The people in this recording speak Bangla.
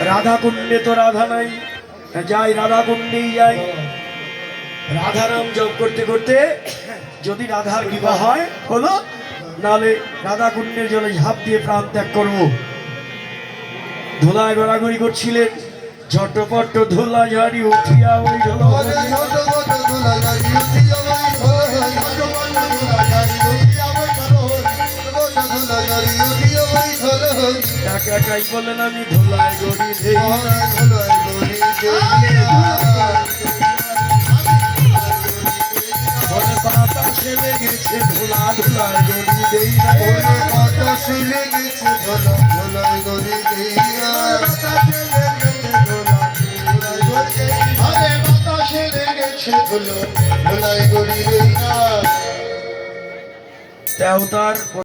রাধা কুণ্ডে তো রাধা নাই যাই রাধা কুণ্ডেই যাই। রাধা নাম জপ করতে করতে যদি রাধার বিবাহ হয়, হলো, নালে রাধা কুণ্ডের জন্য ঝাঁপ দিয়ে প্রাণ ত্যাগ করব। ধুলায় গড়াগড়ি করছিলেন, ঝটপট ধুলা ঝাড়ি উঠিয়া ওই ঝোলা একা একাই বলেন আমি ধুলায় গড়ি দেই বলে বাতাসে লেগেছে ধুলা ধুলায় গড়ি দেই না ধুলো দেওতার